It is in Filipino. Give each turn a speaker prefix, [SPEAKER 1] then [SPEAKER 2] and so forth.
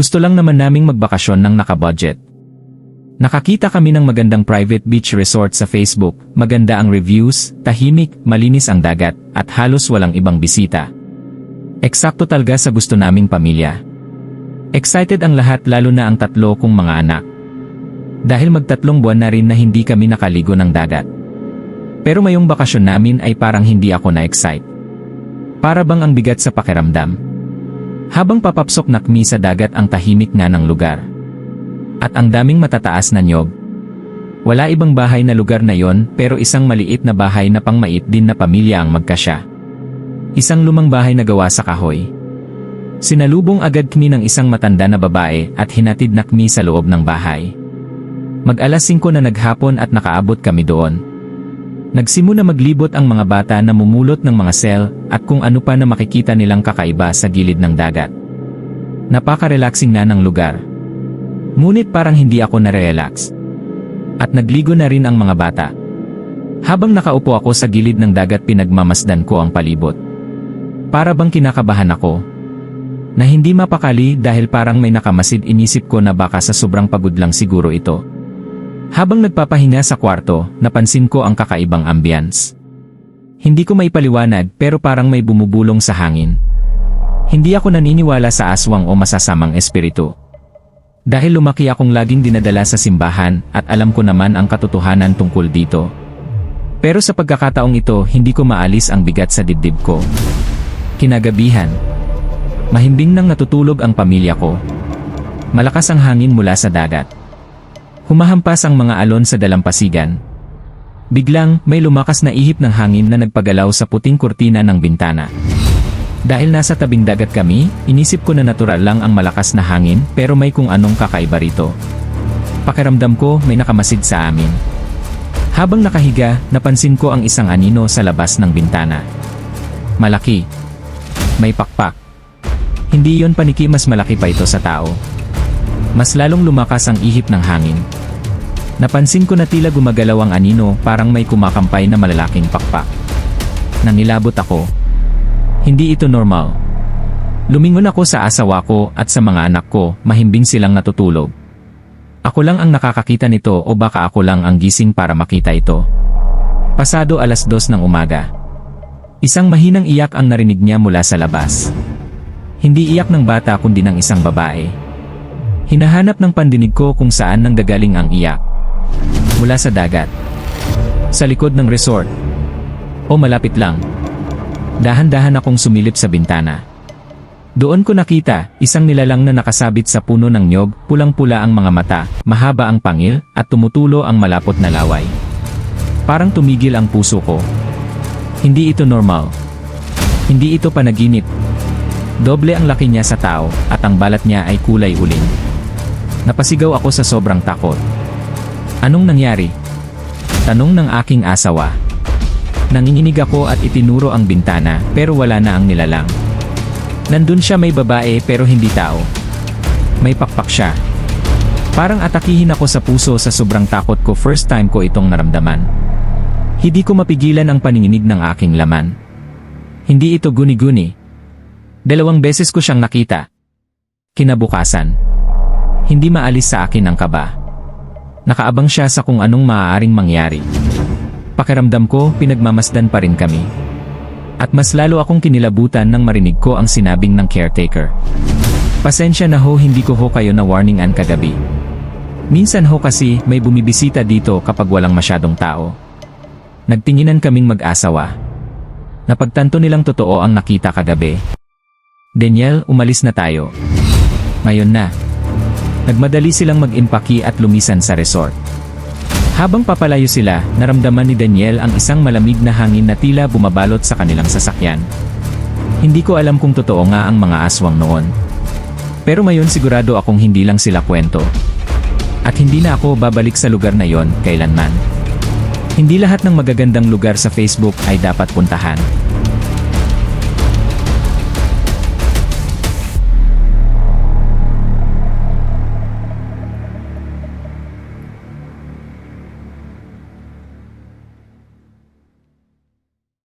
[SPEAKER 1] Gusto lang naman naming magbakasyon ng nakabudget. Nakakita kami ng magandang private beach resort sa Facebook, maganda ang reviews, tahimik, malinis ang dagat, at halos walang ibang bisita. Eksakto talaga sa gusto naming pamilya. Excited ang lahat lalo na ang tatlo kong mga anak. Dahil magtatlong buwan na rin na hindi kami nakaligo ng dagat. Pero mayong bakasyon namin ay parang hindi ako na-excite. Para bang ang bigat sa pakiramdam. Habang papapsok na kami sa dagat ang tahimik nga ng lugar. At ang daming matataas na nyog. Wala ibang bahay na lugar na yon pero isang maliit na bahay na pangmait din na pamilya ang magkasya. Isang lumang bahay na gawa sa kahoy. Sinalubong agad kami ng isang matanda na babae at hinatid na kami sa loob ng bahay. Mag-alas 5 na naghapon at nakaabot kami doon. Nagsimula maglibot ang mga bata na mumulot ng mga sel at kung ano pa na makikita nilang kakaiba sa gilid ng dagat. Napaka-relaxing na ng lugar. Ngunit parang hindi ako na-relax. At nagligo na rin ang mga bata. Habang nakaupo ako sa gilid ng dagat pinagmamasdan ko ang palibot. Para bang kinakabahan ako. Na hindi mapakali dahil parang may nakamasid inisip ko na baka sa sobrang pagod lang siguro ito. Habang nagpapahinga sa kwarto, napansin ko ang kakaibang ambience. Hindi ko maipaliwanag pero parang may bumubulong sa hangin. Hindi ako naniniwala sa aswang o masasamang espiritu. Dahil lumaki akong laging dinadala sa simbahan at alam ko naman ang katotohanan tungkol dito. Pero sa pagkakataong ito, hindi ko maalis ang bigat sa dibdib ko. Kinagabihan. Mahimbing nang natutulog ang pamilya ko. Malakas ang hangin mula sa dagat. Humahampas ang mga alon sa dalampasigan. Biglang, may lumakas na ihip ng hangin na nagpagalaw sa puting kurtina ng bintana. Dahil nasa tabing dagat kami, inisip ko na natural lang ang malakas na hangin pero may kung anong kakaiba rito. Pakiramdam ko may nakamasid sa amin. Habang nakahiga, napansin ko ang isang anino sa labas ng bintana. Malaki. May pakpak. Hindi yon paniki mas malaki pa ito sa tao. Mas lalong lumakas ang ihip ng hangin. Napansin ko na tila gumagalaw ang anino parang may kumakampay na malalaking pakpak. Nangilabot ako. Hindi ito normal. Lumingon ako sa asawa ko at sa mga anak ko, mahimbing silang natutulog. Ako lang ang nakakakita nito o baka ako lang ang gising para makita ito. Pasado alas dos ng umaga. Isang mahinang iyak ang narinig niya mula sa labas. Hindi iyak ng bata kundi ng isang babae. Hinahanap ng pandinig ko kung saan nang gagaling ang iyak. Mula sa dagat. Sa likod ng resort. O malapit lang. Dahan-dahan akong sumilip sa bintana. Doon ko nakita, isang nilalang na nakasabit sa puno ng nyog, pulang-pula ang mga mata, mahaba ang pangil, at tumutulo ang malapot na laway. Parang tumigil ang puso ko. Hindi ito normal. Hindi ito panaginip. Doble ang laki niya sa tao, at ang balat niya ay kulay uling. Napasigaw ako sa sobrang takot. Anong nangyari? Tanong ng aking asawa. Nanginginig ako at itinuro ang bintana pero wala na ang nilalang. Nandun siya may babae pero hindi tao. May pakpak siya. Parang atakihin ako sa puso sa sobrang takot ko first time ko itong naramdaman. Hindi ko mapigilan ang paninginig ng aking laman. Hindi ito guni-guni. Dalawang beses ko siyang nakita. Kinabukasan. Hindi maalis sa akin ang kaba. Nakaabang siya sa kung anong maaaring mangyari. Pakiramdam ko, pinagmamasdan pa rin kami. At mas lalo akong kinilabutan nang marinig ko ang sinabing ng caretaker. Pasensya na ho hindi ko ho kayo na warningan kagabi. Minsan ho kasi may bumibisita dito kapag walang masyadong tao. Nagtinginan kaming mag-asawa. Napagtanto nilang totoo ang nakita kagabi. Daniel, umalis na tayo. Ngayon na. Nagmadali silang mag-impaki at lumisan sa resort. Habang papalayo sila, naramdaman ni Daniel ang isang malamig na hangin na tila bumabalot sa kanilang sasakyan. Hindi ko alam kung totoo nga ang mga aswang noon. Pero ngayon sigurado akong hindi lang sila kwento. At hindi na ako babalik sa lugar na yon kailanman. Hindi lahat ng magagandang lugar sa Facebook ay dapat puntahan.